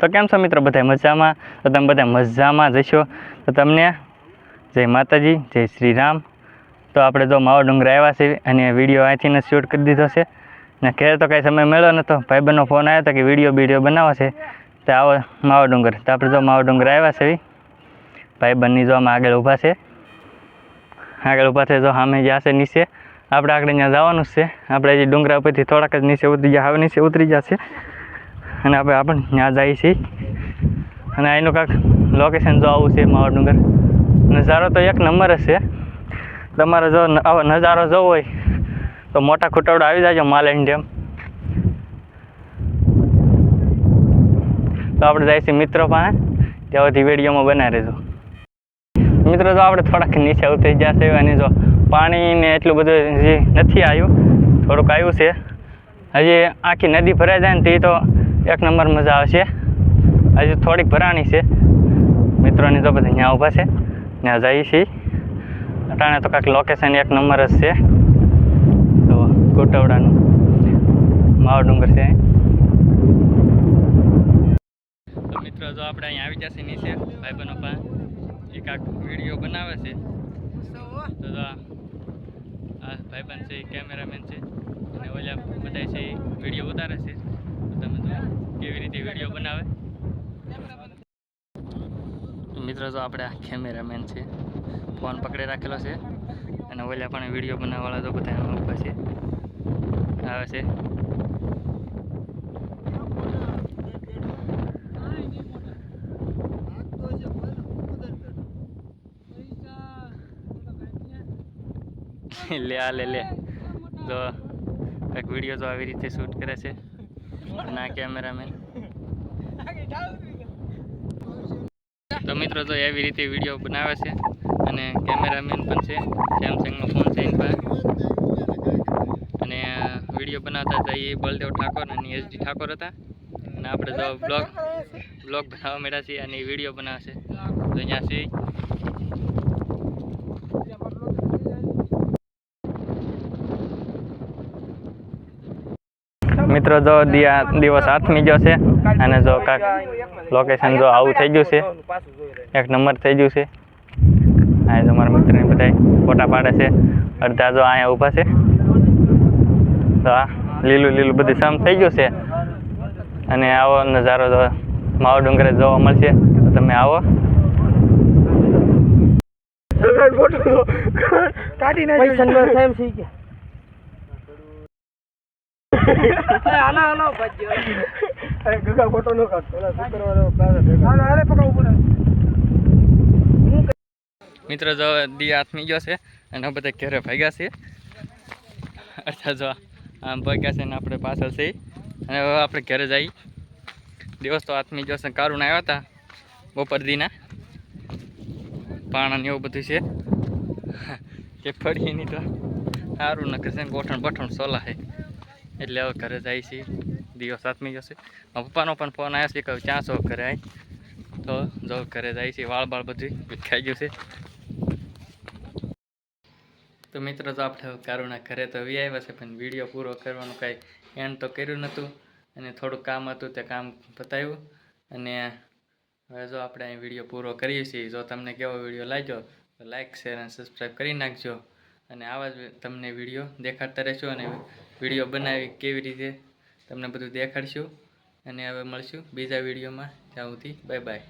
તો કેમ છો મિત્રો? બધા મજામાં? તો તમે બધા મજામાં જશો તો તમને જય માતાજી, જય શ્રી રામ તો આપણે જો માવો ડુંગર આવ્યા છે અને વીડિયો અહીંથી શૂટ કરી દીધો છે. ને ઘેર તો કાંઈ સમય મળ્યો નહોતો. ભાઈબંધનો ફોન આવ્યો હતો કે વીડિયો વીડિયો બનાવો છે. તો આવો માવો ડુંગર. તો આપણે જો માવો ડુંગર આવ્યા છે ભાઈબંધની જો આમાં આગળ ઊભા છે. આગળ ઊભા છે જો સામે જ્યાં છે નીચે. આપણે આગળ ત્યાં જવાનું જ છે, આપણે હજી ડુંગરા ઉપરથી થોડાક જ નીચે ઉતરી ગયા, હવે નીચે ઉતરી જશે અને આપણે આપણે ત્યાં જઈએ છીએ. અને એનું કાંક લોકેશન જો આવું છે માવા નજારો તો એક નંબર જ છે. તમારે જો આવો નજારો જોવો હોય, તો મોટા ખુટાવડો આવી જાજો માલેન ડેમ. તો આપણે જાય છે મિત્રો પાસે. ત્યાં સુધી વિડીયોમાં બનાવી રહેજો. મિત્રો જો આપણે થોડાક નીચે ઉતરી જશે અને જો પાણીને એટલું બધું હજી નથી આવ્યું. થોડુંક આવ્યું છે. હજી આખી નદી ભરાઈ જાય ને તે તો એક નંબર મજા આવશે હજુ થોડીક ભરાણી છે. મિત્રોની તો બધા ત્યાં ઊભા છે. ત્યાં જઈએ છીએ. અટાણે તો કાંઈક લોકેશન એક નંબર જ છે. તો કોટવડાનું માવ ડુંગર છે. તો મિત્રો જો આપણે અહીંયા આવી જશે નીચે, ભાઈબંધો પાસે. એ કાંક વીડિયો બનાવે છે. તો આ ભાઈબંધ છે કેમેરામેન છે. અને ઓલા બધા છે વીડિયો ઉતારે છે. તમે જો કેવી રીતે વીડિયો બનાવે? મિત્રો તો આપણે આ કેમેરામેન છે, ફોન પકડી રાખેલો છે અને ઓલા પણ વીડિયો બનાવવાળા તો બધા એમાં છે. આવે છે. લે, આ લે લે. તો એક વીડિયો તો આવી રીતે શૂટ કરે છે. અને આ કેમેરામેન. તો મિત્રો તો એવી રીતે વીડિયો બનાવે છે અને કેમેરામેન પણ છે. સેમસંગનો ફોન છે અને વીડિયો બનાવતા હતા એ બલદેવ ઠાકોર અને એસડી ઠાકોર હતા. અને આપણે જો બ્લોગ બ્લોગ બનાવવા માંડ્યા છીએ અને એ વીડિયો બનાવશે તો અહીંયા છે. મિત્રો જો દિયા દિવસ હાથમી ગયો છે અને જો કાંક લોકેશન જો આવું થઈ ગયું છે એક નંબર થઈ ગયું છે. આ જો મારા મિત્રને બધા ફોટા પાડે છે. અડધા જો અહીંયા ઊભા છે. તો આ લીલું લીલું બધું સામ થઈ ગયું છે. અને આવો નજારો જો માવો ડુંગરે જોવા મળશે. તો તમે આવો. મિત્રો જો દી હાથમી ગયો છે અને બધા ઘરે ભાગ્યા છે અર્થાત જો આમ ભાગ્યા છે ને આપણે પાછળ છે અને હવે આપણે ઘરે જઈ. દિવસ તો હાથમી ગયો છે કારુણ આવ્યા હતા બપોર દીના. પાણા ને એવું બધું છે. કે ફરી નહીં તો સારું નકર છે ને ગોઠણ બઠણ સોલા છે. એટલે હવે ઘરે જાય છે. દિવસ સાતમી જશે પપ્પાનો પણ ફોન આવ્યો છે કે ક્યાં છો ઘરે આવી તો જો ઘરે જાય છે, વાળ બાળ બધું વિખાઈ ગયું છે. તો મિત્રો તો આપણે કારુના ઘરે તો વી આવ્યા છે, પણ વીડિયો પૂરો કરવાનું કાંઈ એન્ડ તો કર્યું નહોતું. અને થોડું કામ હતું તે કામ પતાવ્યું અને હવે જો આપણે અહીં વીડિયો પૂરો કરીએ છીએ, જો તમને કેવો વીડિયો લાગ્યો, તો લાઇક શેર અને સબસ્ક્રાઈબ કરી નાખજો. અને આવા જ તમને વીડિયો દેખાડતા રહેશું અને વીડિયો બનાવી કેવી રીતે, તમને બધું દેખાડશું. અને હવે મળશું બીજા વિડીયોમાં. ત્યાં સુધી બાય બાય